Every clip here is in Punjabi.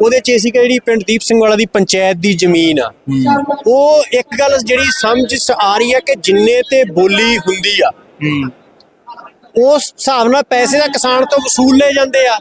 ਉਹਦੇ ਚ ਇਹ ਸੀ ਕਿ ਜਿਹੜੀ ਪਿੰਡ ਦੀਪ ਸਿੰਘ ਵਾਲਾ ਦੀ ਪੰਚਾਇਤ ਦੀ ਜ਼ਮੀਨ ਆ। ਉਹ ਇੱਕ ਗੱਲ ਜਿਹੜੀ ਸਮਝ ਆ ਰਹੀ ਹੈ ਕਿ ਜਿੰਨੇ ਤੇ ਬੋਲੀ ਹੁੰਦੀ ਆ ਉਸ ਹਿਸਾਬ ਨਾਲ ਪੈਸੇ ਦਾ ਕਿਸਾਨ ਤੋਂ ਵਸੂਲ ਲਏ ਜਾਂਦੇ ਆ।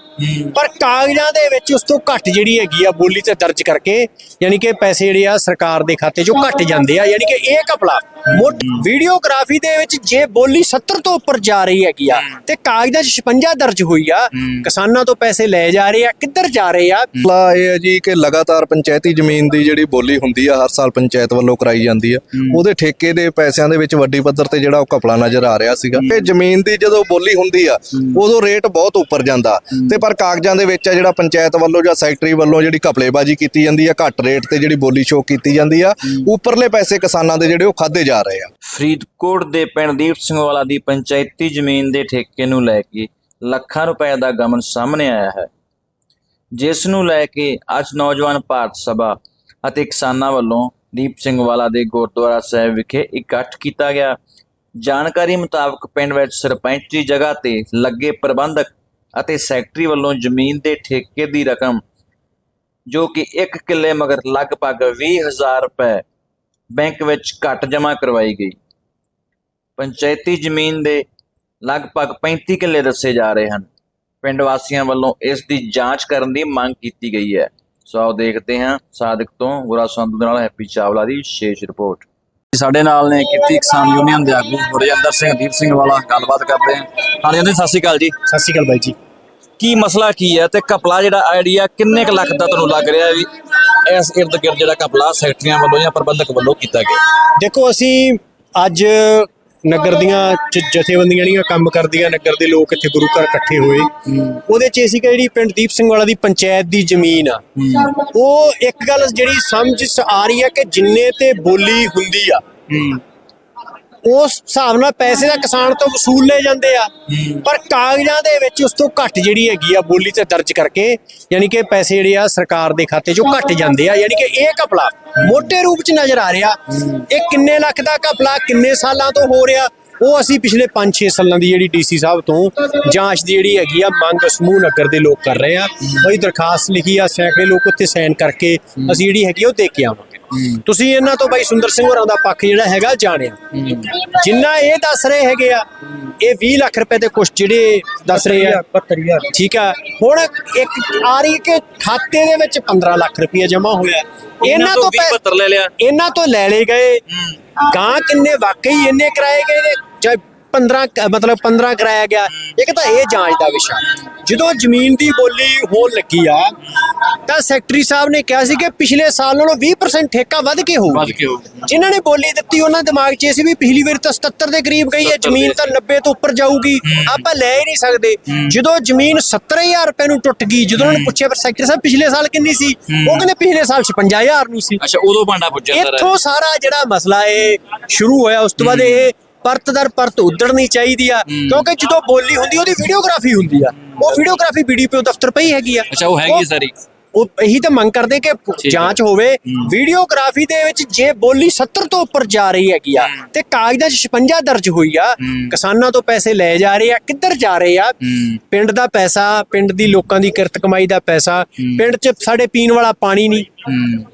ਪਰ ਕਾਗਜ਼ਾਂ ਦੇ ਵਿੱਚ ਉਸ ਤੋਂ ਘੱਟ ਜਿਹੜੀ ਹੈਗੀ ਆ ਬੋਲੀ ਤੇ ਦਰਜ ਕਰਕੇ ਯਾਨੀ ਕਿ ਪੈਸੇ ਜਿਹੜੇ ਆ ਸਰਕਾਰ ਦੇ ਖਾਤੇ 'ਚੋਂ ਘੱਟ ਜਾਂਦੇ ਆ। ਯਾਨੀ ਕਿ ਇਹ ਕਪਲਾ ਮੋਟ ਵੀਡੀਓਗ੍ਰਾਫੀ ਦੇ ਵਿੱਚ ਜੇ ਬੋਲੀ 70 ਤੋਂ ਉੱਪਰ ਜਾ ਰਹੀ ਹੈਗੀ ਆ ਤੇ ਕਾਗਜ਼ਾਂ 'ਚ 56 ਦਰਜ ਹੋਈ ਆ ਕਿਸਾਨਾਂ ਤੋਂ ਪੈਸੇ ਲਏ ਜਾ ਰਹੇ ਆ ਕਿੱਧਰ ਜਾ ਰਹੇ ਆ? ਮਸਲਾ ਇਹ ਹੈ ਜੀ ਕਿ ਲਗਾਤਾਰ ਪੰਚਾਇਤੀ ਜ਼ਮੀਨ ਦੀ ਜਿਹੜੀ ਬੋਲੀ ਹੁੰਦੀ ਆ ਹਰ ਸਾਲ ਪੰਚਾਇਤ ਵੱਲੋਂ ਕਰਾਈ ਜਾਂਦੀ ਆ। ਉਹਦੇ ਠੇਕੇ ਦੇ ਪੈਸਿਆਂ ਦੇ ਵਿੱਚ ਵੱਡੀ ਪੱਧਰ ਤੇ ਜਿਹੜਾ ਉਹ ਘਪਲਾ ਨਜ਼ਰ ਆ ਰਿਹਾ ਸੀਗਾ। ਇਹ ਜ਼ਮੀਨ ਦੀ ਜਦੋਂ ਬੋਲੀ ਹੁੰਦੀ ਆ ਉਦੋਂ ਰੇਟ ਬਹੁਤ ਉੱਪਰ ਜਾਂਦਾ। ਤੇ ਪਰ ਕਾਗਜ਼ਾਂ ਦੇ ਵਿੱਚ ਆ ਜਿਹੜਾ ਪੰਚਾਇਤ ਵੱਲੋਂ ਜਾਂ ਸੈਕਟਰੀ ਵੱਲੋਂ ਜਿਹੜੀ ਘਪਲੇਬਾਜ਼ੀ ਕੀਤੀ ਜਾਂਦੀ ਆ ਘੱਟ ਰੇਟ ਤੇ ਜਿਹੜੀ ਬੋਲੀ ਸ਼ੋਅ ਕੀਤੀ ਜਾਂਦੀ ਆ ਉੱਪਰਲੇ ਪੈਸੇ ਕਿਸਾਨਾਂ ਦੇ ਜਿਹੜੇ ਉਹ ਖਾਦੇ ਜਾ ਰਹੇ ਆ। ਫਰੀਦਕੋਟ ਦੇ ਪਿੰਡ ਦੀਪ ਸਿੰਘ ਵਾਲਾ ਦੀ ਪੰਚਾਇਤੀ ਜ਼ਮੀਨ ਦੇ ਠੇਕੇ ਨੂੰ ਲੈ ਕੇ ਲੱਖਾਂ ਰੁਪਏ ਦਾ ਗਮਨ ਸਾਹਮਣੇ ਆਇਆ ਹੈ। ਜਿਸ ਨੂੰ ਲੈ ਕੇ ਅੱਜ ਨੌਜਵਾਨ ਭਾਰਤ ਸਭਾ ਅਤੇ ਕਿਸਾਨਾਂ ਵੱਲੋਂ ਦੀਪ ਸਿੰਘ ਵਾਲਾ ਦੇ ਗੁਰਦੁਆਰਾ ਸਾਹਿਬ ਵਿਖੇ ਇਕੱਠ ਕੀਤਾ ਗਿਆ। ਜਾਣਕਾਰੀ ਮੁਤਾਬਕ ਪਿੰਡ ਵਿੱਚ ਸਰਪੰਚੀ ਜਗ੍ਹਾ ਤੇ ਲੱਗੇ ਪ੍ਰਬੰਧਕ ਅਤੇ ਸੈਕਟਰੀ ਵੱਲੋਂ ਜ਼ਮੀਨ ਦੇ ਠੇਕੇ ਦੀ ਰਕਮ, ਜੋ ਕਿ 1 ਕਿੱਲੇ ਮਗਰ ਲਗਭਗ 20000 ਰੁਪਏ ਬੈਂਕ ਵਿੱਚ ਘੱਟ ਜਮ੍ਹਾਂ ਕਰਵਾਈ ਗਈ। ਪੰਚਾਇਤੀ ਜ਼ਮੀਨ ਦੇ ਲਗਭਗ 35 ਕਿੱਲੇ ਦੱਸੇ ਜਾ ਰਹੇ ਹਨ। ਪਿੰਡ ਵਾਸੀਆਂ ਵੱਲੋਂ ਇਸ ਦੀ ਜਾਂਚ ਕਰਨ ਦੀ ਮੰਗ ਕੀਤੀ ਗਈ ਹੈ। ਸੋ ਆਓ ਦੇਖਦੇ ਹਾਂ ਸਾਦਿਕ ਤੋਂ ਗੁਰਾ ਸੰਧੂ ਨਾਲ ਹੈਪੀ ਚਾਵਲਾ ਦੀ ਵਿਸ਼ੇਸ਼ ਰਿਪੋਰਟ। ਸਾਡੇ ਨਾਲ ਨੇ ਕੀਤੀ ਕਿਸਾਨ ਯੂਨੀਅਨ ਦੇ ਆਗੂ ਗੁਰਜਿੰਦਰ ਸਿੰਘ ਦੀਪ ਸਿੰਘ ਵਾਲਾ ਗੱਲਬਾਤ ਕਰਦੇ ਹਾਂ। ਹਾਂਜੀ ਜੀ ਸਤਿ ਸ਼੍ਰੀ ਅਕਾਲ ਜੀ। ਸਤਿ ਸ਼੍ਰੀ ਅਕਾਲ ਬਾਈ ਜੀ। ਕੀ ਮਸਲਾ ਕੀ ਹੈ ਤੇ ਕਪਲਾ ਜਿਹੜਾ ਆਈਡੀਆ ਕਿੰਨੇ ਕੁ ਲੱਖ ਦਾ ਤੁਹਾਨੂੰ ਲੱਗ ਰਿਹਾ ਵੀ ਇਸ ਇਰਦ ਗਿਰਦ ਜਿਹੜਾ ਕਪਲਾ ਸੈਕਟਰੀਆਂ ਵੱਲੋਂ ਜਾਂ ਪ੍ਰਬੰਧਕ ਵੱਲੋਂ ਕੀਤਾ ਗਿਆ? ਦੇਖੋ ਅਸੀਂ ਅੱਜ ਨਗਰ ਦੀਆਂ ਜ- ਜਥੇਬੰਦੀਆਂ ਜਿਹੜੀਆਂ ਕੰਮ ਕਰਦੀਆਂ, ਨਗਰ ਦੇ ਲੋਕ ਇੱਥੇ ਗੁਰੂ ਘਰ ਇਕੱਠੇ ਹੋਏ। ਉਹਦੇ ਚ ਇਹ ਸੀ ਕਿ ਜਿਹੜੀ ਪਿੰਡ ਦੀਪ ਸਿੰਘ ਵਾਲਾ ਦੀ ਪੰਚਾਇਤ ਦੀ ਜ਼ਮੀਨ ਆ। ਉਹ ਇੱਕ ਗੱਲ ਜਿਹੜੀ ਸਮਝ ਚ ਆ ਰਹੀ ਆ ਕਿ ਜਿੰਨੇ ਤੇ ਬੋਲੀ ਹੁੰਦੀ ਆ ਉਸ ਹਿਸਾਬ ਨਾਲ ਪੈਸੇ ਦਾ ਕਿਸਾਨ ਤੋਂ ਵਸੂਲ ਲਏ ਜਾਂਦੇ ਆ। ਪਰ ਕਾਗਜ਼ਾਂ ਦੇ ਵਿੱਚ ਉਸ ਤੋਂ ਘੱਟ ਜਿਹੜੀ ਹੈਗੀ ਆ ਬੋਲੀ ਤੇ ਦਰਜ ਕਰਕੇ ਯਾਨੀ ਕਿ ਪੈਸੇ ਜਿਹੜੇ ਆ ਸਰਕਾਰ ਦੇ ਖਾਤੇ 'ਚੋਂ ਘੱਟ ਜਾਂਦੇ ਆ। ਯਾਨੀ ਕਿ ਇਹ ਕਪਲਾ ਮੋٹے ਰੂਪ 'ਚ ਨਜ਼ਰ ਆ ਰਿਹਾ। ਇਹ ਕਿੰਨੇ ਲੱਖ ਦਾ ਕਪਲਾ ਕਿੰਨੇ ਸਾਲਾਂ ਤੋਂ ਹੋ ਰਿਹਾ ਉਹ ਅਸੀਂ ਪਿਛਲੇ 5-6 ਸਾਲਾਂ ਦੀ ਜਿਹੜੀ ਡੀਸੀ ਸਾਹਿਬ ਤੋਂ ਜਾਂਚ ਦੀ ਜਿਹੜੀ ਹੈਗੀ ਆ ਮੰਗ ਸਮੂਹ ਨਗਰ ਦੇ ਲੋਕ ਕਰ ਰਹੇ ਆ। ਉਹਦੀ ਦਰਖਾਸਤ ਲਿਖੀ ਆ ਸੈਂਕੜੇ ਲੋਕ ਉੱਥੇ ਸਾਈਨ ਕਰਕੇ ਅਸੀਂ ਜਿਹੜੀ ਹੈਗੀ ਉਹ ਦੇ ਕੇ ਆਵਾਂਗੇ। ਤੁਸੀਂ ਇਹਨਾਂ ਤੋਂ ਬਾਈ ਸੁੰਦਰ ਸਿੰਘ ਹੋਰਾਂ ਦਾ ਪੱਖ ਜਿਹੜਾ ਹੈਗਾ ਜਾਣਿਆ। ਜਿੰਨਾ ਇਹ ਦੱਸ ਰਹੇ ਹੈਗੇ ਆ ਇਹ 20 ਲੱਖ ਰੁਪਏ ਦੇ ਕੁਛ ਜਿਹੜੇ ਦੱਸ ਰਹੇ ਆ। 72000 ਠੀਕ ਆ। ਹੁਣ ਇੱਕ ਆ ਰਹੀ ਕਿ ਖਾਤੇ ਦੇ ਵਿੱਚ 15 ਲੱਖ ਰੁਪਏ ਜਮ੍ਹਾਂ ਹੋਇਆ। ਇਹਨਾਂ ਤੋਂ ਵੀਹ ਪੈ- 72 ਲੈ ਲਿਆ। ਇਹਨਾਂ ਤੋਂ ਲੈ ਲਏ ਗਏ। ਗਾਂ ਕਿੰਨੇ ਵਾਕਈ ਇੰਨੇ ਕਰਾਏ ਗਏ ਨੇ? 15 ਕ- ਮਤਲਬ 15 ਕਰਾਇਆ ਗਿਆ। ਇੱਕ ਤਾਂ ਇਹ ਜਾਂਚ ਦਾ ਵਿਸ਼ਾ। ਜਦੋਂ ਜ਼ਮੀਨ ਦੀ ਬੋਲੀ ਹੋਣ ਲੱਗੀ ਆ ਤਾਂ ਸੈਕਟਰੀ ਸਾਹਿਬ ਨੇ ਕਿਹਾ ਸੀ ਕਿ ਪਿਛਲੇ ਸਾਲ ਨਾਲੋਂ 20% ਠੇਕਾ ਵੱਧ ਕੇ ਹੋਊਗਾ। ਵੱਧ ਕੇ ਹੋਊ। ਜਿਨ੍ਹਾਂ ਨੇ ਬੋਲੀ ਦਿੱਤੀ ਉਹਨਾਂ ਦੇ ਦਿਮਾਗ 'ਚ ਇਹ ਸੀ ਵੀ ਪਿਛਲੀ ਵਾਰ ਤਾਂ 77 ਦੇ ਕਰੀਬ ਗਈ ਹੈ 77 ਜ਼ਮੀਨ ਤਾਂ 90 ਤੋਂ ਉੱਪਰ ਜਾਊਗੀ। ਆਪਾਂ ਲੈ ਹੀ ਨਹੀਂ ਸਕਦੇ। ਜਦੋਂ ਜ਼ਮੀਨ 70000 ਰੁਪਏ ਨੂੰ ਟੁੱਟ ਗਈ ਜਦੋਂ ਉਹਨਾਂ ਨੇ ਪੁੱਛਿਆ ਪਰ ਸੈਕਟਰੀ ਸਾਹਿਬ ਪਿਛਲੇ ਸਾਲ ਕਿੰਨੀ ਸੀ? ਉਹ ਕਹਿੰਦੇ ਪਿਛਲੇ ਸਾਲ 56000 ਨੂੰ ਸੀ। ਅੱਛਾ ਉਦੋਂ ਭਾਂਡਾ ਪੁੱਜਿਆ ਸਾਰਾ। ਇੱਥੋਂ ਸਾਰਾ ਜਿਹੜਾ ਮਸਲਾ ਇਹ ਸ਼ੁਰੂ ਹੋਇਆ ਉਸ ਤੋਂ ਬਾਅਦ ਇਹ ਪਰਤ ਦਰ ਪਰਤ ਉਧੜਨੀ ਚਾਹੀਦੀ ਆ। ਕਿਉਂਕਿ ਜਦੋਂ ਬੋਲੀ ਹੁੰਦੀ ਉਹਦੀ ਵੀਡੀਓਗ੍ਰਾਫੀ ਹੁੰਦੀ ਆ। ਉਹ ਵੀਡੀਓਗ੍ਰਾਫੀ ਬੀਡੀਪੀਓ ਦਫ਼ਤਰ ਪਈ ਹੈਗੀ ਆ। ਅੱਛਾ ਉਹ ਹੈਗੀ ਸਾਰੀ। ਉਹ ਇਹੀ ਤਾਂ ਮੰਗ ਕਰਦੇ ਕਿ ਜਾਂਚ ਹੋਵੇ। ਵੀਡੀਓਗ੍ਰਾਫੀ ਦੇ ਵਿੱਚ ਜੇ ਬੋਲੀ 70 ਤੋਂ ਉੱਪਰ ਜਾ ਰਹੀ ਹੈਗੀ ਆ ਤੇ ਕਾਗਜ਼ਾਂ 'ਚ 56 ਦਰਜ ਹੋਈ ਆ ਕਿਸਾਨਾਂ ਤੋਂ ਪੈਸੇ ਲਏ ਜਾ ਰਹੇ ਆ ਕਿੱਧਰ ਜਾ ਰਹੇ ਆ? ਪਿੰਡ ਦਾ ਪੈਸਾ ਪਿੰਡ ਦੀ ਲੋਕਾਂ ਦੀ ਕਿਰਤ ਕਮਾਈ ਦਾ ਪੈਸਾ ਪਿੰਡ 'ਚ ਸਾਡੇ ਪੀਣ ਵਾਲਾ ਪਾਣੀ ਨਹੀਂ।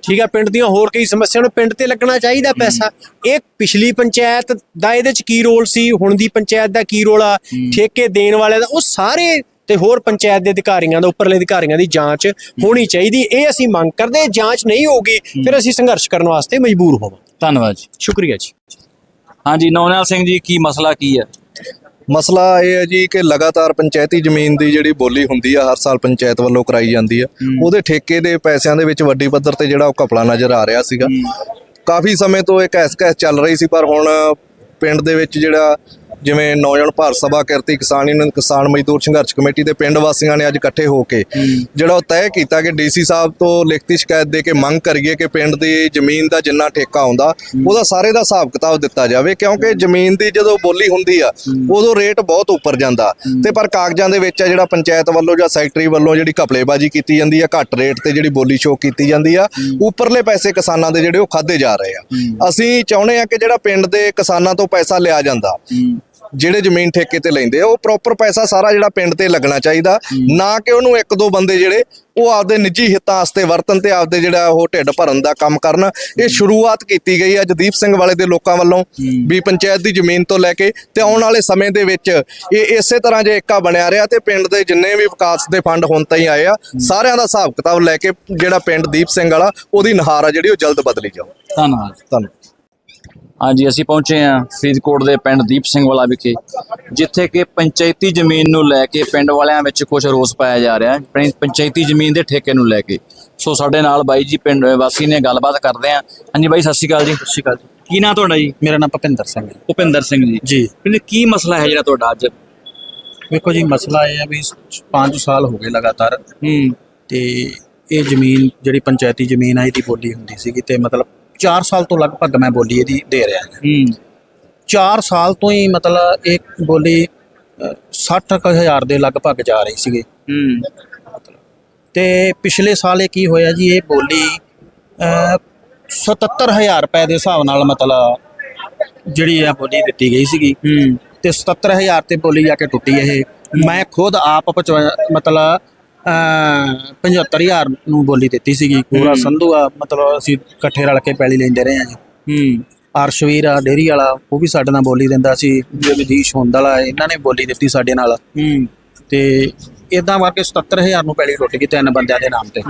ਠੀਕ ਆ ਪਿੰਡ ਦੀਆਂ ਹੋਰ ਕਈ ਸਮੱਸਿਆਵਾਂ ਨੂੰ ਪਿੰਡ ਤੇ ਲੱਗਣਾ ਚਾਹੀਦਾ ਪੈਸਾ। ਇਹ ਪਿਛਲੀ ਪੰਚਾਇਤ ਦਾ ਇਹਦੇ 'ਚ ਕੀ ਰੋਲ ਸੀ? ਹੁਣ ਦੀ ਪੰਚਾਇਤ ਦਾ ਕੀ ਰੋਲ ਆ? ਠੇਕੇ ਦੇਣ ਵਾਲਿਆਂ ਦਾ ਉਹ ਸਾਰੇ ਤੇ ਹੋਰ ਪੰਚਾਇਤ ਦੇ ਅਧਿਕਾਰੀਆਂ ਦਾ ਉੱਪਰਲੇ ਅਧਿਕਾਰੀਆਂ ਦੀ ਜਾਂਚ ਹੋਣੀ ਚਾਹੀਦੀ। ਇਹ ਅਸੀਂ ਮੰਗ ਕਰਦੇ ਹਾਂ। ਜਾਂਚ ਨਹੀਂ ਹੋਊਗੀ ਫਿਰ ਅਸੀਂ ਸੰਘਰਸ਼ ਕਰਨ ਵਾਸਤੇ ਮਜਬੂਰ ਹੋਵਾਂ ਧੰਨਵਾਦ ਜੀ। ਸ਼ੁਕਰੀਆ ਜੀ। ਹਾਂਜੀ ਨੌਨਿਆਲ ਸਿੰਘ ਜੀ ਕੀ ਮਸਲਾ ਕੀ ਹੈ? ਮਸਲਾ ਇਹ ਹੈ ਜੀ ਕਿ ਲਗਾਤਾਰ ਪੰਚਾਇਤੀ ਜ਼ਮੀਨ ਦੀ ਜਿਹੜੀ ਬੋਲੀ ਹੁੰਦੀ ਆ ਹਰ ਸਾਲ ਪੰਚਾਇਤ ਵੱਲੋਂ ਕਰਾਈ ਜਾਂਦੀ ਆ। ਉਹਦੇ ਠੇਕੇ ਦੇ ਪੈਸਿਆਂ ਦੇ ਵਿੱਚ ਵੱਡੀ ਪੱਧਰ ਤੇ ਜਿਹੜਾ ਉਹ ਘਪਲਾ ਨਜ਼ਰ ਆ ਰਿਹਾ ਸੀਗਾ। ਕਾਫੀ ਸਮੇਂ ਤੋਂ ਇਹ ਕੈਸ ਕੈਸ ਚੱਲ ਰਹੀ ਸੀ ਪਰ ਹੁਣ ਪਿੰਡ ਦੇ ਵਿੱਚ ਜਿਹੜਾ ਜਿਵੇਂ ਨੌਜਵਾਨ ਭਾਰਤ ਸਭਾ ਕਿਰਤੀ ਕਿਸਾਨ ਯੂਨੀਅਨ ਕਿਸਾਨ ਮਜ਼ਦੂਰ ਸੰਘਰਸ਼ ਕਮੇਟੀ ਦੇ ਪਿੰਡ ਵਾਸੀਆਂ ਨੇ ਅੱਜ ਇਕੱਠੇ ਹੋ ਕੇ ਜਿਹੜਾ ਉਹ ਤੈਅ ਕੀਤਾ ਕਿ ਡੀਸੀ ਸਾਹਿਬ ਤੋਂ ਲਿਖਤੀ ਸ਼ਿਕਾਇਤ ਦੇ ਕੇ ਮੰਗ ਕਰੀਏ ਕਿ ਪਿੰਡ ਦੀ ਜ਼ਮੀਨ ਦਾ ਜਿੰਨਾ ਠੇਕਾ ਆਉਂਦਾ ਉਹਦਾ ਸਾਰੇ ਦਾ ਹਿਸਾਬ ਕਿਤਾਬ ਦਿੱਤਾ ਜਾਵੇ ਕਿਉਂਕਿ ਜ਼ਮੀਨ ਦੀ ਜਦੋਂ ਬੋਲੀ ਹੁੰਦੀ ਆ ਉਦੋਂ ਰੇਟ ਬਹੁਤ ਉੱਪਰ ਜਾਂਦਾ। ਤੇ ਪਰ ਕਾਗਜ਼ਾਂ ਦੇ ਵਿੱਚ ਆ ਜਿਹੜਾ ਪੰਚਾਇਤ ਵੱਲੋਂ ਜਾਂ ਸੈਕਟਰੀ ਵੱਲੋਂ ਜਿਹੜੀ ਘਪਲੇਬਾਜ਼ੀ ਕੀਤੀ ਜਾਂਦੀ ਆ ਘੱਟ ਰੇਟ ਤੇ ਜਿਹੜੀ ਬੋਲੀ ਸ਼ੋਅ ਕੀਤੀ ਜਾਂਦੀ ਆ ਉੱਪਰਲੇ ਪੈਸੇ ਕਿਸਾਨਾਂ ਦੇ ਜਿਹੜੇ ਉਹ ਖਾਦੇ ਜਾ ਰਹੇ ਆ। ਅਸੀਂ ਚਾਹੁੰਦੇ ਆ ਕਿ ਜਿਹੜਾ ਪਿੰਡ ਦੇ ਕਿਸਾਨਾਂ ਤੋਂ ਪੈਸਾ ਲਿਆ ਜਾਂਦਾ ਜਿਹੜੇ ਜ਼ਮੀਨ ਠੇਕੇ ਤੇ ਲੈਂਦੇ ਆ ਉਹ ਪ੍ਰੋਪਰ ਪੈਸਾ ਸਾਰਾ ਜਿਹੜਾ ਪਿੰਡ ਤੇ ਲੱਗਣਾ ਚਾਹੀਦਾ। ਨਾ ਕਿ ਉਹਨੂੰ ਇੱਕ ਦੋ ਬੰਦੇ ਜਿਹੜੇ ਉਹ ਆਪਦੇ ਨਿੱਜੀ ਹਿੱਤਾਂ ਵਾਸਤੇ ਵਰਤਨ ਤੇ ਆਪਦੇ ਜਿਹੜਾ ਉਹ ਢਿੱਡ ਭਰਨ ਦਾ ਕੰਮ ਕਰਨ। ਇਹ ਸ਼ੁਰੂਆਤ ਕੀਤੀ ਗਈ ਹੈ ਜਦੀਪ ਸਿੰਘ ਵਾਲੇ ਦੇ ਲੋਕਾਂ ਵੱਲੋਂ ਵੀ ਪੰਚਾਇਤ ਦੀ ਜ਼ਮੀਨ ਤੋਂ ਲੈ ਕੇ ਤੇ ਆਉਣ ਵਾਲੇ ਸਮੇਂ ਦੇ ਵਿੱਚ ਇਹ ਇਸੇ ਤਰ੍ਹਾਂ ਜੇ ਏਕਾ ਬਣਿਆ ਰਿਹਾ ਤੇ ਪਿੰਡ ਦੇ ਜਿੰਨੇ ਵੀ ਵਿਕਾਸ ਦੇ ਫੰਡ ਹੁਣ ਤਾਈਂ ਆਏ ਆ ਸਾਰਿਆਂ ਦਾ ਹਿਸਾਬ ਕਿਤਾਬ ਲੈ ਕੇ ਜਿਹੜਾ ਪਿੰਡ ਦੀਪ ਸਿੰਘ ਵਾਲਾ ਉਹਦੀ ਨਹਾਰ ਆ ਜਿਹੜੀ ਉਹ ਜਲਦ ਬਦਲੀ ਜਾਓ ਧੰਨਵਾਦ। ਧੰਨਵਾਦ। ਹਾਂਜੀ ਅਸੀਂ ਪਹੁੰਚੇ ਹਾਂ ਫਰੀਦਕੋਟ ਦੇ ਪਿੰਡ ਦੀਪ ਸਿੰਘ ਵਾਲਾ ਵਿਖੇ ਜਿੱਥੇ ਕਿ ਪੰਚਾਇਤੀ ਜ਼ਮੀਨ ਨੂੰ ਲੈ ਕੇ ਪਿੰਡ ਵਾਲਿਆਂ ਵਿੱਚ ਕੁਝ ਰੋਸ ਪਾਇਆ ਜਾ ਰਿਹਾ ਹੈ ਪੰਚਾਇਤੀ ਜ਼ਮੀਨ ਦੇ ਠੇਕੇ ਨੂੰ ਲੈ ਕੇ। ਸੋ ਸਾਡੇ ਨਾਲ ਬਾਈ ਜੀ ਪਿੰਡ ਵਾਸੀ ਨੇ ਗੱਲਬਾਤ ਕਰਦੇ ਹਾਂ। ਹਾਂਜੀ ਬਾਈ ਸਤਿ ਸ਼੍ਰੀ ਅਕਾਲ ਜੀ। ਸਤਿ ਸ਼੍ਰੀ ਅਕਾਲ ਕੀ ਨਾਂ ਤੁਹਾਡਾ ਜੀ? ਮੇਰਾ ਨਾਮ ਭਪਿੰਦਰ ਸਿੰਘ ਹੈ। ਭੁਪਿੰਦਰ ਸਿੰਘ ਜੀ। ਜੀ। ਪਿੰਡ ਕੀ ਮਸਲਾ ਹੈ ਜਿਹੜਾ ਤੁਹਾਡਾ ਅੱਜ? ਵੇਖੋ ਜੀ ਮਸਲਾ ਇਹ ਹੈ ਵੀ 5 ਸਾਲ ਹੋ ਗਏ ਲਗਾਤਾਰ। ਹੂੰ। ਤੇ ਇਹ ਜ਼ਮੀਨ ਜਿਹੜੀ ਪੰਚਾਇਤੀ ਜ਼ਮੀਨ ਆ ਇਹਦੀ ਬੋਲੀ ਹੁੰਦੀ ਸੀਗੀ ਤੇ ਮਤਲਬ 4 ਸਾਲ ਤੋਂ ਲਗਭਗ ਮੈਂ ਬੋਲੀ ਇਹਦੀ ਦੇ ਰਿਹਾ ਹਾਂ। ਹੂੰ। 4 ਸਾਲ ਤੋਂ ਹੀ ਮਤਲਬ ਇਹ ਬੋਲੀ ਅ, 60 ਕੁ ਹਜ਼ਾਰ ਦੇ ਲਗਭਗ ਜਾ ਰਹੀ ਸੀਗੀ। ਹੂੰ। ਤੇ ਪਿਛਲੇ ਸਾਲ ਇਹ ਕੀ ਹੋਇਆ ਜੀ ਇਹ ਬੋਲੀ ਅ, 77000 ਰੁਪਏ ਦੇ ਹਿਸਾਬ ਨਾਲ ਮਤਲਬ ਜਿਹੜੀ ਇਹ ਬੋਲੀ ਦਿੱਤੀ ਗਈ ਸੀਗੀ। ਹੂੰ। ਤੇ 77000 ਤੇ ਬੋਲੀ ਜਾ ਕੇ ਟੁੱਟੀ ਇਹ। ਮੈਂ ਖੁਦ ਆਪ ਮਤਲਬ 75000 ਨੂੰ ਬੋਲੀ ਦਿੱਤੀ ਸੀਗੀ। ਪੂਰਾ ਸੰਧੂ ਆ ਮਤਲਬ ਅਸੀਂ ਇਕੱਠੇ ਰਲ ਕੇ ਪੈਲੀ ਲੈਂਦੇ ਰਹੇ ਆ ਜੀ। ਹੂੰ। ਅਰਸ਼ਵੀਰ ਆ ਡੇਰੀ ਵਾਲਾ ਉਹ ਵੀ ਸਾਡੇ ਨਾਲ ਬੋਲੀ ਦਿੰਦਾ ਸੀ। ਜਗਦੀਸ਼ ਹੁੰਦਲ ਆ ਇਹਨਾਂ ਨੇ ਬੋਲੀ ਦਿੱਤੀ ਸਾਡੇ ਨਾਲ। ਹੂੰ। ਤੇ ਇਦਾਂ ਕਰਕੇ 77000 ਨੂੰ ਪੈਲੀ ਟੁੱਟ ਗਈ ਤਿੰਨ ਬੰਦਿਆਂ ਦੇ ਨਾਮ ਤੇ।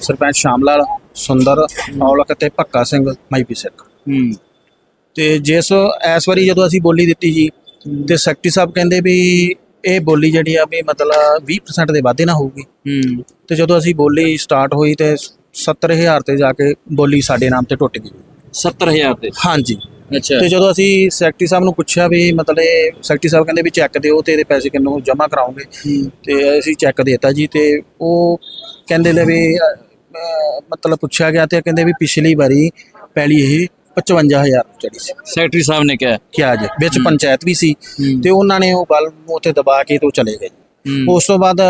ਸਰਪੰਚ ਸ਼ਾਮਲਾਲ ਸੁੰਦਰ ਔਲਖ ਤੇ ਭੱਕਾ ਸਿੰਘ ਮਾਈਪੀ ਸਿੱਖ ਹੂੰ। ਤੇ ਜਿਸ ਇਸ ਵਾਰੀ ਜਦੋਂ ਅਸੀਂ ਬੋਲੀ ਦਿੱਤੀ ਜੀ ਤੇ ਸੈਕਟਰੀ ਸਾਹਿਬ ਕਹਿੰਦੇ ਵੀ ਇਹ ਬੋਲੀ ਜਿਹੜੀ ਆ ਵੀ ਮਤਲਬ 20% ਦੇ ਵਾਧੇ ਨਾ ਹੋਊਗੀ। ਹੂੰ। ਤੇ ਜਦੋਂ ਅਸੀਂ ਬੋਲੀ ਸਟਾਰਟ ਹੋਈ ਤੇ 70000 ਤੇ ਜਾ ਕੇ ਬੋਲੀ ਸਾਡੇ ਨਾਮ ਤੇ ਟੁੱਟ ਗਈ। 70000 ਤੇ? ਹਾਂਜੀ। ਅੱਛਾ। ਤੇ ਜਦੋਂ ਅਸੀਂ ਸੈਕਟਰੀ ਸਾਹਿਬ ਨੂੰ ਪੁੱਛਿਆ ਵੀ ਮਤਲਬ ਇਹ ਸੈਕਟਰੀ ਸਾਹਿਬ ਕਹਿੰਦੇ ਵੀ ਚੈੱਕ ਦਿਓ ਤੇ ਇਹਦੇ ਪੈਸੇ ਕਿੰਨੂੰ ਜਮ੍ਹਾਂ ਕਰਾਉਂਗੇ ਤੇ ਅਸੀਂ ਚੈੱਕ ਦੇਤਾ ਜੀ ਤੇ ਉਹ ਕਹਿੰਦੇ ਲੈ ਵੀ ਮਤਲਬ ਪੁੱਛਿਆ ਗਿਆ ਤੇ ਕਹਿੰਦੇ ਵੀ ਪਿਛਲੀ ਵਾਰੀ ਪਹਿਲੀ ਇਹ 55000 ਚੜੀ ਸੀ। ਸੈਕਟਰੀ ਸਾਹਿਬ ਨੇ ਕਿਹਾ। ਕਿਹਾ ਜੇ ਵਿੱਚ ਪੰਚਾਇਤ ਵੀ ਸੀ ਤੇ ਉਹਨਾਂ ਨੇ ਉਹ ਗੱਲ ਨੂੰ ਉੱਥੇ ਦਬਾ ਕੇ ਤੋਂ ਚਲੇ ਗਏ ਹੂੰ। ਉਸ ਤੋਂ ਬਾਅਦ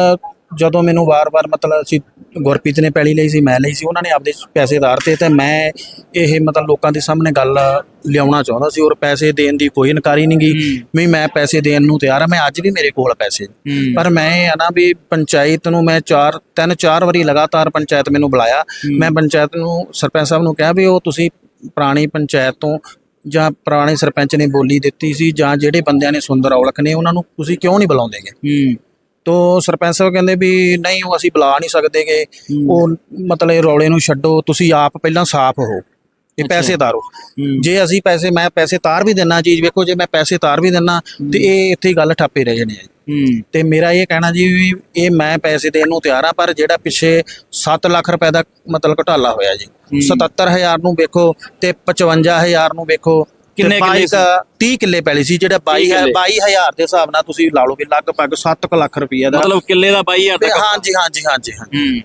ਜਦੋਂ ਮੈਨੂੰ ਵਾਰ-ਵਾਰ ਮਤਲਬ ਅਸੀਂ ਗੁਰਪ੍ਰੀਤ ਨੇ ਪੈਲੀ ਲਈ ਸੀ ਮੈਂ ਲਈ ਸੀ ਉਹਨਾਂ ਨੇ ਆਪਦੇ ਪੈਸੇ ਧਾਰਤੇ ਤੇ ਮੈਂ ਇਹ ਮਤਲਬ ਲੋਕਾਂ ਦੇ ਸਾਹਮਣੇ ਗੱਲ ਲਿਆਉਣਾ ਚਾਹੁੰਦਾ ਸੀ ਔਰ ਪੈਸੇ ਦੇਣ ਦੀ ਕੋਈ ਇਨਕਾਰੀ ਨਹੀਂ ਗਈ ਵੀ ਮੈਂ ਪੈਸੇ ਦੇਣ ਨੂੰ ਤਿਆਰ ਆ ਮੈਂ ਅੱਜ ਵੀ ਮੇਰੇ ਕੋਲ ਪੈਸੇ। ਪਰ ਮੈਂ ਇਹ ਆ ਨਾ ਵੀ ਪੰਚਾਇਤ ਨੂੰ ਮੈਂ ਚਾਰ ਤਿੰਨ ਚਾਰ ਵਾਰੀ ਲਗਾਤਾਰ ਪੰਚਾਇਤ ਮੈਨੂੰ ਬੁਲਾਇਆ। ਮੈਂ ਪੰਚਾਇਤ ਨੂੰ ਸਰਪੰਚ ਸਾਹਿਬ ਨੂੰ ਕਿਹਾ ਵੀ ਉਹ ਤੁਸੀਂ ਪੁਰਾਣੀ ਪੰਚਾਇਤ ਤੋਂ ਜਾਂ ਪੁਰਾਣੇ ਸਰਪੰਚ ਨੇ ਬੋਲੀ ਦਿੱਤੀ ਸੀ ਜਾਂ ਜਿਹੜੇ ਬੰਦਿਆਂ ਨੇ ਸੁੰਦਰ ਔਲਖ ਨੇ ਉਹਨਾਂ ਨੂੰ ਤੁਸੀਂ ਕਿਉਂ ਨਹੀਂ ਬੁਲਾਉਂਦੇਗੇ ਹੂੰ। ਤੋ ਸਰਪੰਚ ਸਾਹਿਬ ਕਹਿੰਦੇ ਵੀ ਨਹੀਂ ਉਹ ਅਸੀਂ ਬੁਲਾ ਨਹੀਂ ਸਕਦੇਗੇ ਉਹ ਮਤਲਬ ਇਹ ਰੌਲੇ ਨੂੰ ਛੱਡੋ ਤੁਸੀਂ ਆਪ ਪਹਿਲਾਂ ਸਾਫ਼ ਹੋ ਇਹ ਪੈਸੇ ਤਾਰੋ ਜੇ ਅਸੀਂ ਪੈਸੇ ਮੈਂ ਪੈਸੇ ਤਾਰ ਵੀ ਦਿੰਨਾ ਚੀਜ਼ ਵੇਖੋ ਜੇ ਮੈਂ ਪੈਸੇ ਤਾਰ ਵੀ ਦਿੰਨਾ ਤੇ ਇਹ ਇੱਥੇ ਹੀ ਗੱਲ ਠੱਪੇ ਰਹਿ ਜਾਣੀ ਹੈ। ਹੂੰ ਤੇ ਮੇਰਾ ਇਹ ਕਹਿਣਾ ਜੀ ਵੀ ਇਹ ਮੈਂ ਪੈਸੇ ਦੇਣ ਨੂੰ ਤਿਆਰ ਆ ਪਰ ਜਿਹੜਾ ਪਿੱਛੇ 7 ਲੱਖ ਰੁਪਏ ਦਾ ਮਤਲਬ ਘਟਾਲਾ ਹੋਇਆ ਜੀ। 77000 ਨੂੰ ਵੇਖੋ ਤੇ 55000 ਨੂੰ ਵੇਖੋ ਕਿੰਨੇ ਕਿੱਲੇ 22 ਕੁ- 30 ਕਿੱਲੇ ਪੈਲੀ ਸੀ ਜਿਹੜਾ 22 ਹੈ ਕਿੱਲੇ। 22000 ਦੇ ਹਿਸਾਬ ਨਾਲ ਤੁਸੀਂ ਲਾ ਲਓ ਵੀ ਲਗਭਗ 7 ਲੱਖ ਰੁਪਏ ਦਾ। ਮਤਲਬ ਕਿੱਲੇ ਦਾ 22000 ਤੇ ਤੱਕ। ਹਾਂਜੀ ਹਾਂਜੀ ਹਾਂਜੀ ਹਾਂਜੀ। ਹੂੰ।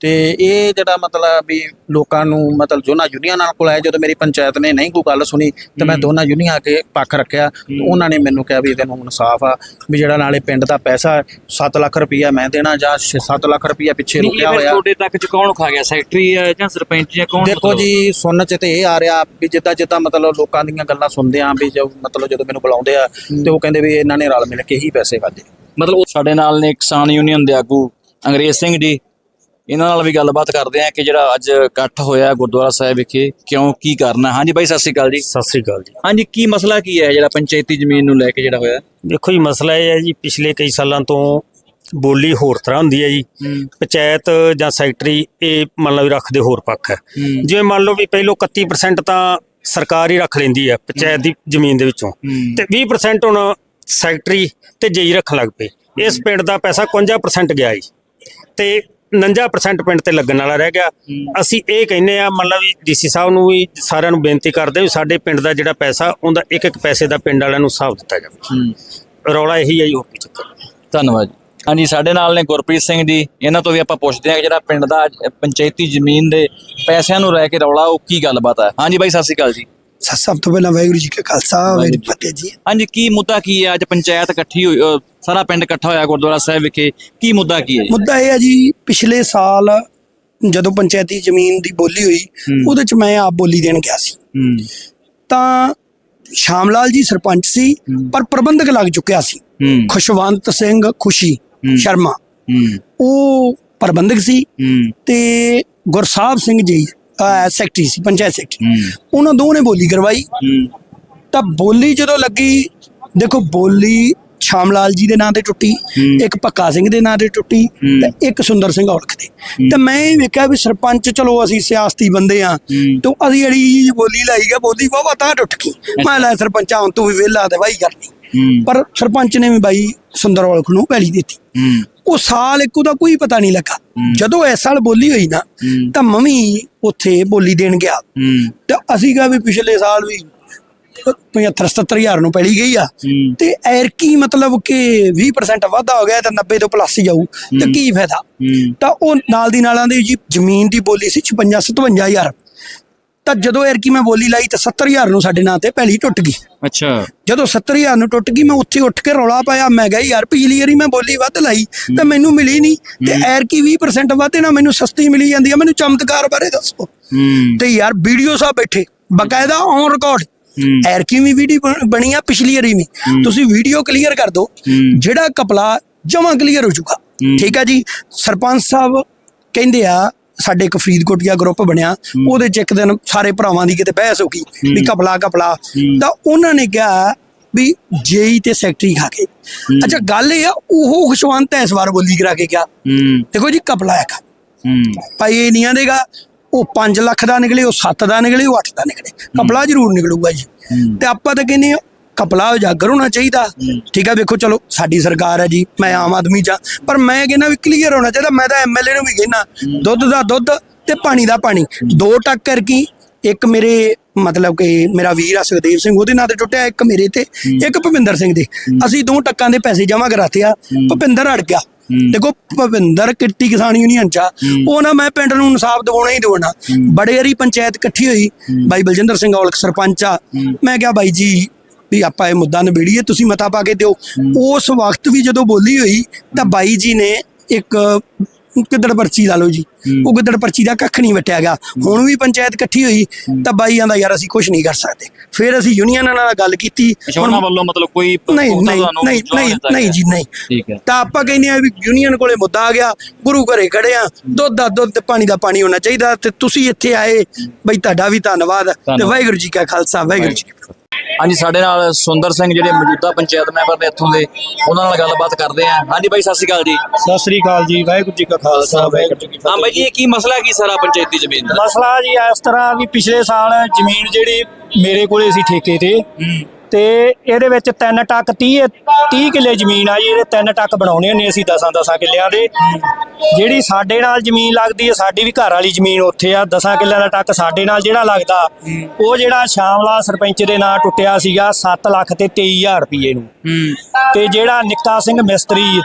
ਤੇ ਇਹ ਜਿਹੜਾ ਮਤਲਬ ਵੀ ਲੋਕਾਂ ਨੂੰ ਮਤਲਬ ਦੋਨਾਂ ਯੂਨੀਅਨਾਂ ਨਾਲ ਕੋਲ ਆਇਆ ਜਦੋਂ ਮੇਰੀ ਪੰਚਾਇਤ ਨੇ ਨਹੀਂ ਕੋਈ ਗੱਲ ਸੁਣੀ ਤੇ ਮੈਂ ਦੋਨਾਂ ਯੂਨੀਅਨ ਆ ਕੇ ਪੱਖ ਰੱਖਿਆ। ਉਹਨਾਂ ਨੇ ਮੈਨੂੰ ਕਿਹਾ ਵੀ ਇਹਦੇ ਨੂੰ ਇਨਸਾਫ ਆ ਵੀ ਜਿਹੜਾ ਨਾਲੇ ਪਿੰਡ ਦਾ ਪੈਸਾ 7 ਲੱਖ ਰੁਪਈਆ ਮੈਂ ਦੇਣਾ ਜਾਂ 7 ਲੱਖ ਰੁਪਈਆ ਪਿੱਛੇ ਰੁਕਿਆ ਹੋਇਆ। ਤੁਹਾਡੇ ਤੱਕ ਚ ਕੌਣ ਖਾ ਗਿਆ? ਸੈਕਟਰੀ ਹੈ ਜਾਂ ਸਰਪੰਚ ਜਾਂ ਕੌਣ ਦੇਖੋ? ਜੀ ਸੁਣਨ ਚ ਤੇ ਇਹ ਆ ਰਿਹਾ ਵੀ ਜਿੱਦਾਂ ਜਿੱਦਾਂ ਮਤਲਬ ਲੋਕਾਂ ਦੀਆਂ ਗੱਲਾਂ ਸੁਣਦੇ ਆਂ ਵੀ ਜੋ ਮਤਲਬ ਜਦੋਂ ਮੈਨੂੰ ਬੁਲਾਉਂਦੇ ਆ ਤੇ ਉਹ ਕਹਿੰਦੇ ਵੀ ਇਹਨਾਂ ਨੇ ਰਲ ਮਿਲ ਕੇ ਹੀ ਪੈਸੇ ਖਾਦੇ ਮਤਲਬ ਉਹ ਸਾਡੇ ਨਾਲ ਨੇ ਕਿਸਾਨ ਯੂਨੀਅਨ ਦੇ ਆਗੂ ਅੰਗਰੇਜ਼ ਸਿੰਘ ਜੀ ਇਹਨਾਂ ਨਾਲ ਵੀ ਗੱਲਬਾਤ ਕਰਦੇ ਆ ਕਿ ਜਿਹੜਾ ਅੱਜ ਇਕੱਠ ਹੋਇਆ ਗੁਰਦੁਆਰਾ ਸਾਹਿਬ ਵਿਖੇ ਕਿਉਂ ਕੀ ਕਰਨਾ ਹਾਂਜੀ ਬਾਈ ਸਤਿ ਸ੍ਰੀ ਅਕਾਲ ਜੀ। ਸਤਿ ਸ੍ਰੀ ਅਕਾਲ ਜੀ। ਹਾਂਜੀ ਕੀ ਮਸਲਾ ਕੀ ਹੈ ਜਿਹੜਾ ਪੰਚਾਇਤੀ ਜ਼ਮੀਨ ਨੂੰ ਲੈ ਕੇ ਜਿਹੜਾ ਹੋਇਆ? ਦੇਖੋ ਜੀ ਮਸਲਾ ਇਹ ਹੈ ਜੀ ਪਿਛਲੇ ਕਈ ਸਾਲਾਂ ਤੋਂ ਬੋਲੀ ਹੋਰ ਤਰ੍ਹਾਂ ਹੁੰਦੀ ਹੈ ਜੀ। ਪੰਚਾਇਤ ਜਾਂ ਸੈਕਟਰੀ ਇਹ ਮੰਨ ਲਓ ਵੀ ਰੱਖਦੇ ਹੋਰ ਪੱਖ ਹੈ। ਹੂੰ। ਜਿਵੇਂ ਮੰਨ ਲਓ ਵੀ ਪਹਿਲੋਂ 31% ਤਾਂ ਸਰਕਾਰ ਹੀ ਰੱਖ ਲੈਂਦੀ ਹੈ ਪੰਚਾਇਤ ਦੀ ਜ਼ਮੀਨ ਦੇ ਵਿੱਚੋਂ। ਤੇ 20% ਹੁਣ ਸੈਕਟਰੀ ਤੇ ਜੇਈ ਰੱਖਣ ਲੱਗ ਪਏ। ਇਸ ਪਿੰਡ ਦਾ ਪੈਸਾ 51% ਗਿਆ ਜੀ। ਤੇ 49% ਪਿੰਡ ਤੇ ਲੱਗਣ ਵਾਲਾ ਰਹਿ ਗਿਆ। ਅਸੀਂ ਇਹ ਕਹਿੰਨੇ ਆ ਮਤਲਬ ਵੀ ਡੀਸੀ ਸਾਹਿਬ ਨੂੰ ਵੀ ਸਾਰਿਆਂ ਨੂੰ ਬੇਨਤੀ ਕਰਦੇ ਵੀ ਸਾਡੇ ਪਿੰਡ ਦਾ ਜਿਹੜਾ ਪੈਸਾ ਉਹਦਾ ਇੱਕ ਇੱਕ ਪੈਸੇ ਦਾ ਪਿੰਡ ਵਾਲਿਆਂ ਨੂੰ ਹਿਸਾਬ ਦਿੱਤਾ ਜਾਵੇ। ਰੌਲਾ ਇਹੀ ਹੈ ਜੀ ਹੋਰ ਕੀ ਚੱਕਰ। ਧੰਨਵਾਦ ਜੀ। ਹਾਂਜੀ ਸਾਡੇ ਨਾਲ ਨੇ ਗੁਰਪ੍ਰੀਤ ਸਿੰਘ ਜੀ। ਇਹਨਾਂ ਤੋਂ ਵੀ ਆਪਾਂ ਪੁੱਛਦੇ ਹਾਂ ਕਿ ਜਿਹੜਾ ਪਿੰਡ ਦਾ ਪੰਚਾਇਤੀ ਜ਼ਮੀਨ ਦੇ ਪੈਸਿਆਂ ਨੂੰ ਲੈ ਕੇ ਰੌਲਾ ਉਹ ਕੀ ਗੱਲਬਾਤ ਹੈ ਹਾਂਜੀ ਬਾਈ ਸਤਿ ਸ਼੍ਰੀ ਅਕਾਲ ਜੀ। ਸ- ਸਭ ਤੋਂ ਪਹਿਲਾਂ ਵਾਹਿਗੁਰੂ ਜੀ ਕਾ ਖਾਲਸਾ ਵਾਹਿਗੁਰੂ ਫਤਿਹ ਜੀ। ਹਾਂਜੀ ਕੀ ਮੁੱਦਾ ਕੀ ਹੈ? ਅੱਜ ਪੰਚਾਇਤ ਇਕੱਠੀ ਹੋਈ ਅ, ਸਾਰਾ ਪਿੰਡ ਇਕੱਠਾ ਹੋਇਆ ਗੁਰਦੁਆਰਾ ਸਾਹਿਬ ਵਿਖੇ। ਕੀ ਮੁੱਦਾ ਕੀ ਹੈ ਜੀ? ਮੁੱਦਾ ਇਹ ਹੈ ਜੀ ਪਿਛਲੇ ਸਾਲ ਜਦੋਂ ਪੰਚਾਇਤੀ ਜ਼ਮੀਨ ਦੀ ਬੋਲੀ ਹੋਈ ਉਹਦੇ ਚ ਮੈਂ ਆਪ ਬੋਲੀ ਦੇਣ ਗਿਆ ਸੀ। ਹੂੰ। ਤਾਂ ਸ਼ਾਮ ਲਾਲ ਜੀ ਸਰਪੰਚ ਸੀ ਪਰ ਪ੍ਰਬੰਧਕ ਲੱਗ ਚੁੱਕਿਆ ਸੀ। ਹੂੰ। ਖੁਸ਼ਵੰਤ ਸਿੰਘ ਖੁਸ਼ੀ ਸ਼ਰਮਾ। ਹੂੰ। ਉਹ ਪ੍ਰਬੰਧਕ ਸੀ ਹੂੰ। ਤੇ ਗੁਰਸਾਹਿਬ ਸਿੰਘ ਜੀ ਸੈਕਟਰੀ ਸੀ ਪੰਚਾਇਤ ਸੈਕਟਰੀ। ਉਹਨਾਂ ਦੋਵਾਂ ਨੇ ਬੋਲੀ ਕਰਵਾਈ। ਤਾਂ ਬੋਲੀ ਜਦੋਂ ਲੱਗੀ ਦੇਖੋ ਬੋਲੀ ਸ਼ਾਮ ਲਾਲ ਜੀ ਦੇ ਨਾਂ ਤੇ ਟੁੱਟੀ ਇੱਕ ਪੱਕਾ ਸਿੰਘ ਦੇ ਨਾਂ ਤੇ ਟੁੱਟੀ ਤੇ ਇੱਕ ਸੁੰਦਰ ਸਿੰਘ ਔਲਖ ਦੇ। ਤੇ ਮੈਂ ਇਹ ਵੇਖਿਆ ਵੀ ਸਰਪੰਚ ਚਲੋ ਅਸੀਂ ਸਿਆਸਤੀ ਬੰਦੇ ਆ ਤੇ ਅਸੀਂ ਜਿਹੜੀ ਬੋਲੀ ਲਾਈ ਗਿਆ ਬੋਲੀ ਵਾਵਾ ਤਾਂ ਟੁੱਟ ਗਈ। ਮੈਂ ਲੈ ਸਰਪੰਚਾ ਹੁਣ ਤੂੰ ਵੀ ਵਿਹਲਾ ਤੇ ਵਾਹੀ ਕਰਨੀ। ਪਰ ਸਰਪੰਚ ਨੇ ਵੀ ਬਾਈ ਸੁੰਦਰ ਔਲਖ ਨੂੰ ਪੈਲੀ ਦਿੱਤੀ। ਉਹ ਸਾਲ ਇੱਕ ਉਹਦਾ ਕੋਈ ਪਤਾ ਨਹੀਂ ਲੱਗਾ। ਜਦੋਂ ਇਸ ਸਾਲ ਬੋਲੀ ਹੋਈ ਨਾ ਤਾਂ ਮੰਮੀ ਉੱਥੇ ਬੋਲੀ ਦੇਣ ਗਿਆ। ਤੇ ਅਸੀਂ ਕਿਹਾ ਵੀ ਪਿਛਲੇ ਸਾਲ ਵੀ 75 77000 ਨੂੰ ਪੈਲੀ ਗਈ ਆ। ਤੇ ਐਰਕੀ ਮਤਲਬ ਕਿ 20% ਵਾਧਾ ਹੋ ਗਿਆ ਤਾਂ 90 ਤੋਂ ਪਲੱਸ ਜਾਊ। ਤੇ ਕੀ ਫਾਇਦਾ? ਤਾਂ ਉਹ ਨਾਲ ਦੀ ਨਾਲਾਂ ਦੀ ਜੀ ਜ਼ਮੀਨ ਦੀ ਬੋਲੀ ਸੀ 56 57000 ਤਾਂ ਜਦੋਂ ਐਰਕੀ ਮੈਂ ਬੋਲੀ ਲਾਈ ਤਾਂ 70000 ਨੂੰ ਸਾਡੇ ਨਾਂ ਤੇ ਪੈਲੀ ਟੁੱਟ ਗਈ। ਅੱਛਾ। ਜਦੋਂ 70000 ਨੂੰ ਟੁੱਟ ਗਈ ਮੈਂ ਉੱਥੇ ਉੱਠ ਕੇ ਰੌਲਾ ਪਾਇਆ। ਮੈਂ ਕਿਹਾ ਯਾਰ ਪਿਛਲੀ ਵਾਰੀ ਮੈਂ ਬੋਲੀ ਵੱਧ ਲਾਈ ਤਾਂ ਮੈਨੂੰ ਮਿਲੀ ਨਹੀਂ। ਤੇ ਐਰਕੀ 20% ਵਾਧੇ ਨਾਲ ਮੈਨੂੰ ਸਸਤੀ ਮਿਲੀ ਜਾਂਦੀ ਆ। ਮੈਨੂੰ ਚਮਤਕਾਰ ਬਾਰੇ ਦੱਸੋ। ਤੇ ਯਾਰ ਵੀਡੀਓ ਸਾਹਿਬ ਬੈਠੇ। ਬਕਾਇਦਾ ਔਨ ਰਿਕਾਰਡ ਹੂੰ। ਐਰਕੀ ਵੀ ਵੀਡੀਓ ਬਣੀ ਆ ਪਿਛਲੀ ਵਾਰੀ ਵੀ। ਤੁਸੀਂ ਵੀਡੀਓ ਕਲੀਅਰ ਕਰ ਦਿਓ। ਜਿਹੜਾ ਕਪਲਾ ਜਮਾ ਕਲੀਅਰ ਹੋ ਚੁੱਕਾ। ਠੀਕ ਆ ਜੀ? ਸਰਪੰਚ ਸਾਹਿਬ ਕਹਿੰਦੇ ਆ ਸਾਡੇ ਇੱਕ ਫਰੀਦਕੋਟੀਆ ਗਰੁੱਪ ਬਣਿਆ ਉਹਦੇ ਚ ਇੱਕ ਦਿਨ ਸਾਰੇ ਭਰਾਵਾਂ ਦੀ ਕਿਤੇ ਬਹਿਸ ਹੋ ਗਈ ਵੀ ਕਪਲਾ ਕਪਲਾ ਤਾਂ ਉਹਨਾਂ ਨੇ ਕਿਹਾ ਵੀ ਜੇਈ ਤੇ ਸੈਕਟਰੀ ਖਾ ਕੇ। ਅੱਛਾ ਗੱਲ ਇਹ ਆ ਉਹ ਖੁਸ਼ਵੰਤ ਇਸ ਵਾਰ ਬੋਲੀ ਕਰਾ ਕੇ ਗਿਆ। ਹੂੰ। ਦੇਖੋ ਜੀ ਕਪਲਾ ਹੈ ਹੂੰ। ਭਾਈ ਇਹ ਨਹੀਂ ਆਂਦੇਗਾ ਉਹ 5 ਲੱਖ ਦਾ ਨਿਕਲੇ ਉਹ 7 ਦਾ ਨਿਕਲੇ ਉਹ 8 ਦਾ ਨਿਕਲੇ। ਕਪਲਾ ਜ਼ਰੂਰ ਨਿਕਲੂਗਾ ਜੀ। ਤੇ ਆਪਾਂ ਤਾਂ ਕਹਿੰਦੇ ਆ ਕਪਲਾ ਉਜਾਗਰ ਹੋਣਾ ਚਾਹੀਦਾ। ਠੀਕ ਆ ਵੇਖੋ ਚਲੋ ਸਾਡੀ ਸਰਕਾਰ ਹੈ ਜੀ ਮੈਂ ਆਮ ਆਦਮੀ ਜਾਂ ਪਰ ਮੈਂ ਕਹਿੰਦਾ ਵੀ ਕਲੀਅਰ ਹੋਣਾ ਚਾਹੀਦਾ ਮੈਂ ਤਾਂ ਐਮਐਲਏ ਨੂੰ ਵੀ ਕਹਿੰਦਾ ਦੁੱਧ ਦਾ ਦੁੱਧ ਤੇ ਪਾਣੀ ਦਾ ਪਾਣੀ। ਦੋ ਟੱਕਰ ਕੀ ਇੱਕ ਮੇਰੇ ਮਤਲਬ ਕਿ ਮੇਰਾ ਵੀਰ ਆ ਸੁਖਦੇਵ ਸਿੰਘ ਉਹਦੇ ਨਾਂ ਤੇ ਟੁੱਟਿਆ ਇੱਕ ਮੇਰੇ ਤੇ ਇੱਕ ਭੁਪਿੰਦਰ ਸਿੰਘ ਦੇ। ਅਸੀਂ ਦੋ ਟੱਕਾਂ ਦੇ ਪੈਸੇ ਜਮ੍ਹਾਂ ਕਰਾਤੇ ਆ ਭੁਪਿੰਦਰ ਅੜ ਗਿਆ। ਦੇਖੋ ਭਵਿੰਦਰ ਕਿਰਤੀ ਕਿਸਾਨ ਯੂਨੀਅਨ ਚ ਉਹ ਨਾ ਮੈਂ ਪਿੰਡ ਨੂੰ ਇਨਸਾਫ ਦਿਵਾਉਣਾ ਹੀ ਦਿਵਾਉਣਾ। ਬੜੇ ਵਾਰੀ ਪੰਚਾਇਤ ਇਕੱਠੀ ਹੋਈ ਬਾਈ ਬਲਜਿੰਦਰ ਸਿੰਘ ਔਲਖ ਸਰਪੰਚ ਆ। ਮੈਂ ਕਿਹਾ ਬਾਈ ਜੀ ਵੀ ਆਪਾਂ ਇਹ ਮੁੱਦਾ ਨਿਬੇੜੀਏ ਤੁਸੀਂ ਮਤਾ ਪਾ ਕੇ ਦਿਓ। ਉਸ ਵਕਤ ਵੀ ਜਦੋਂ ਬੋਲੀ ਹੋਈ ਤਾਂ ਬਾਈ ਜੀ ਨੇ ਇੱਕ ਗਿੱਦੜ ਪਰਚੀ ਲਾ ਲਓ ਜੀ। ਉਹ ਗਿੱਦੜ ਪਰਚੀ ਦਾ ਕੱਖ ਨਹੀਂ ਵਟਿਆ ਗਿਆ। ਹੁਣ ਵੀ ਪੰਚਾਇਤ ਇਕੱਠੀ ਹੋਈ ਤਾਂ ਬਾਈ ਆਂਦਾ ਯਾਰ ਅਸੀਂ ਕੁਝ ਨਹੀਂ ਕਰ ਸਕਦੇ। ਫਿਰ ਅਸੀਂ ਯੂਨੀਅਨਾਂ ਨਾਲ ਗੱਲ ਕੀਤੀ। ਉਹਨਾਂ ਵੱਲੋਂ ਮਤਲਬ ਕੋਈ ਨਹੀਂ ਨਹੀਂ ਨਹੀਂ ਨਹੀਂ? ਜੀ ਨਹੀਂ। ਠੀਕ ਹੈ। ਤਾਂ ਆਪਾਂ ਕਹਿੰਦੇ ਆ ਵੀ ਯੂਨੀਅਨ ਕੋਲੇ ਮੁੱਦਾ ਆ ਗਿਆ ਗੁਰੂ ਘਰੇ ਖੜੇ ਆ ਦੁੱਧ ਦਾ ਦੁੱਧ ਤੇ ਪਾਣੀ ਦਾ ਪਾਣੀ ਹੋਣਾ ਚਾਹੀਦਾ ਤੇ ਤੁਸੀਂ ਇੱਥੇ ਆਏ ਬਈ ਤੁਹਾਡਾ ਵੀ ਧੰਨਵਾਦ ਤੇ। ਵਾਹਿਗੁਰੂ ਜੀ ਕਾ ਖਾਲਸਾ ਵਾਹਿਗੁਰੂ ਜੀ ਹਾਂਜੀ ਸਾਡੇ ਨਾਲ ਸੁੰਦਰ ਸਿੰਘ ਜਿਹੜੇ ਮੌਜੂਦਾ ਪੰਚਾਇਤ ਮੈਂਬਰ ਨੇ ਇੱਥੋਂ ਦੇ ਉਹਨਾਂ ਨਾਲ ਗੱਲਬਾਤ ਕਰਦੇ ਆਂ ਹਾਂਜੀ ਬਾਈ ਸਤਿ ਸ਼੍ਰੀ ਅਕਾਲ ਜੀ। ਸਤਿ ਸ੍ਰੀ ਅਕਾਲ ਜੀ ਵਾਹਿਗੁਰੂ ਜੀ ਕਾ ਖਾਲਸਾ ਵਾਹਿਗੁਰੂ ਜੀ ਕੀ ਹਾਂ ਬਾਈ ਜੀ ਇਹ ਕੀ ਮਸਲਾ ਕੀ ਸਾਰਾ ਪੰਚਾਇਤੀ ਜ਼ਮੀਨ ਦਾ? ਮਸਲਾ ਜੀ ਇਸ ਤਰ੍ਹਾਂ ਵੀ ਪਿਛਲੇ ਸਾਲ ਜ਼ਮੀਨ ਜਿਹੜੀ ਮੇਰੇ ਕੋਲੇ ਸੀ ਠੇਕੇ ਤੇ ਤੇ ਇਹਦੇ ਵਿੱਚ ਤਿੰਨ ਟੱਕ 30 30 ਕਿੱਲੇ ਜ਼ਮੀਨ ਆ ਜੀ, ਇਹਦੇ ਤਿੰਨ ਟੱਕ ਬਣਾਉਣੇ ਹੁੰਦੇ ਅਸੀਂ 10 10 ਕਿੱਲਿਆਂ ਦੇ। ਜਿਹੜੀ ਸਾਡੇ ਨਾਲ ਜ਼ਮੀਨ ਲੱਗਦੀ ਹੈ ਸਾਡੀ ਵੀ ਘਰ ਵਾਲੀ ਜ਼ਮੀਨ ਉੱਥੇ ਆ 10 ਕਿੱਲਿਆਂ ਦਾ ਟੱਕ ਸਾਡੇ ਨਾਲ ਜਿਹੜਾ ਲੱਗਦਾ, ਉਹ ਜਿਹੜਾ ਸ਼ਾਮਲਾ ਸਰਪੰਚ ਦੇ ਨਾਂ ਟੁੱਟਿਆ ਸੀਗਾ 7 ਲੱਖ ਤੇ 23000 ਰੁਪਏ ਨੂੰ। ਤੇ ਜਿਹੜਾ ਨਿੱਕਾ ਸਿੰਘ ਮਿਸਤਰੀ,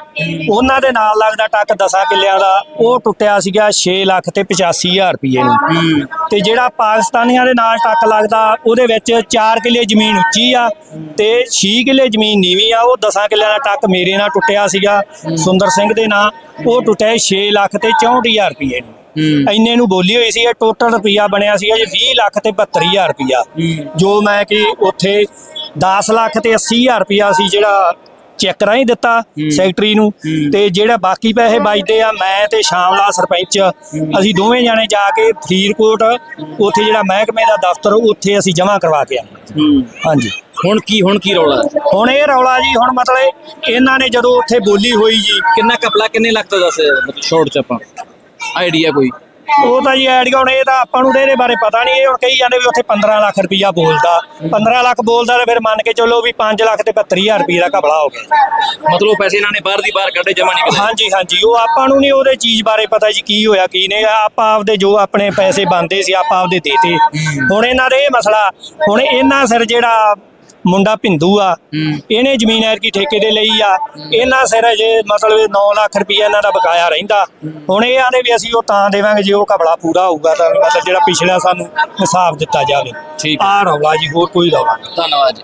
ਉਹਨਾਂ ਦੇ ਨਾਲ ਲੱਗਦਾ ਟੱਕ 10 ਕਿੱਲਿਆਂ ਦਾ, ਉਹ ਟੁੱਟਿਆ ਸੀਗਾ 6 ਲੱਖ ਤੇ 85000 ਰੁਪਏ ਨੂੰ। ਤੇ ਜਿਹੜਾ ਪਾਕਿਸਤਾਨੀਆਂ ਦੇ ਨਾਲ ਟੱਕ ਲੱਗਦਾ, ਉਹਦੇ ਵਿੱਚ 4 ਕਿੱਲੇ ਜ਼ਮੀਨ ਉੱਚੀ ਆ ਤੇ 6 ਕਿੱਲੇ ਜ਼ਮੀਨ ਨੀਵੀਂ ਆ ਉਹ 10 ਕਿੱਲਿਆਂ ਦਾ ਟੱਕ ਮੇਰੇ ਨਾਲ ਟੁੱਟਿਆ ਸੀਗਾ ਸੁੰਦਰ ਸਿੰਘ ਦੇ ਨਾਂ ਉਹ ਟੁੱਟਿਆ 6 ਲੱਖ ਤੇ 64000 ਰੁਪਏ ਨੂੰ। ਇੰਨੇ ਨੂੰ ਬੋਲੀ ਹੋਈ ਸੀ ਇਹ ਟੋਟਲ ਰੁਪਈਆ ਬਣਿਆ ਸੀਗਾ ਜੀ 20 ਲੱਖ ਤੇ 72000 ਰੁਪਈਆ। ਜੋ ਮੈਂ ਕਿ ਉੱਥੇ 10 ਲੱਖ ਤੇ 80000 ਰੁਪਈਆ ਸੀ ਜਿਹੜਾ ਚੈੱਕ ਰਾਹੀਂ ਦਿੱਤਾ ਸੈਕਟਰੀ ਨੂੰ। ਤੇ ਜਿਹੜਾ ਬਾਕੀ ਪੈਸੇ ਬਚਦੇ ਆ ਮੈਂ ਤੇ ਸ਼ਾਮਲਾ ਸਰਪੰਚ ਅਸੀਂ ਦੋਵੇਂ ਜਾਣੇ ਜਾ ਕੇ ਫਰੀਦਕੋਟ ਉੱਥੇ ਜਿਹੜਾ ਮਹਿਕਮੇ ਦਾ ਦਫ਼ਤਰ ਉੱਥੇ ਅਸੀਂ ਜਮ੍ਹਾਂ ਕਰਵਾ ਕੇ ਆਏ। ਹਾਂਜੀ। ਹੁਣ ਕੀ ਹੁਣ ਕੀ ਰੌਲਾ? ਹੁਣ ਇਹ ਰੌਲਾ ਜੀ ਹੁਣ ਮਤਲਬ ਇਹਨਾਂ ਨੇ ਜਦੋਂ ਉੱਥੇ ਬੋਲੀ ਹੋਈ ਜੀ ਕਿੰਨਾ ਕਪਲਾ ਕਿੰਨੇ ਲੱਖ ਦਾ ਦੱਸ ਮਤਲਬ ਸ਼ੋਰਟ ਚ ਆਪਾਂ? ਆਈਡੀਆ ਕੋਈ? ਉਹ ਤਾਂ ਜੀ ਐਡ ਹੁਣ ਇਹ ਤਾਂ ਆਪਾਂ ਨੂੰ ਇਹਦੇ ਬਾਰੇ ਪਤਾ ਨਹੀਂ ਇਹ ਹੁਣ ਕਹੀ ਜਾਂਦੇ ਵੀ ਉੱਥੇ 15 ਲੱਖ ਰੁਪਈਆ ਬੋਲਦਾ। 15 ਲੱਖ ਬੋਲਦਾ ਤੇ ਫਿਰ ਮੰਨ ਕੇ ਚੱਲੋ ਵੀ 5 ਲੱਖ ਤੇ 72000 ਰੁਪਏ ਦਾ ਘਪਲਾ ਹੋ ਗਿਆ। ਮਤਲਬ ਪੈਸੇ ਇਹਨਾਂ ਨੇ ਬਾਹਰ ਦੀ ਬਾਹਰ ਕੱਢੇ ਜਮਾ ਨਹੀਂ ਕਰੇ ਹਾਂਜੀ ਹਾਂਜੀ ਉਹ ਆਪਾਂ ਨੂੰ ਨਹੀਂ ਉਹਦੇ ਚੀਜ਼ ਬਾਰੇ ਪਤਾ ਜੀ ਕੀ ਹੋਇਆ ਕੀ ਨਹੀਂ। ਆਪਾਂ ਆਪਦੇ ਜੋ ਆਪਣੇ ਪੈਸੇ ਬੰਦੇ ਸੀ ਆਪਾਂ ਆਪਦੇ ਦੇਤੇ। ਹੁਣ ਇਹਨਾਂ ਦੇ ਇਹ ਮਸਲਾ ਹੁਣ ਇਹਨਾਂ ਸਿਰ ਜਿਹੜਾ ਮੁੰਡਾ ਭਿੰਦੂ ਆ। ਇਹਨੇ ਜ਼ਮੀਨ ਐਰ ਕੀ ਠੇਕੇ ਦੇ ਲਈ ਆ। ਇਹਨਾਂ ਸਿਰ ਜੇ ਮਤਲਬ 9 ਲੱਖ ਰੁਪਈਆ ਇਹਨਾਂ ਦਾ ਬਕਾਇਆ ਰਹਿੰਦਾ। ਹੁਣ ਇਹ ਆਂਦੇ ਵੀ ਅਸੀਂ ਉਹ ਤਾਂ ਦੇਵਾਂਗੇ ਜੇ ਉਹ ਘਪਲਾ ਪੂਰਾ ਹੋਊਗਾ ਤਾਂ ਮਤਲਬ ਜਿਹੜਾ ਪਿਛਲਾ ਸਾਨੂੰ ਹਿਸਾਬ ਦਿੱਤਾ ਜਾਵੇ। ਠੀਕ ਹੈ। ਆ ਰੌਲਾ ਜੀ ਹੋਰ ਕੋਈ ਰੌਲਾ ਨਹੀਂ। ਧੰਨਵਾਦ ਜੀ।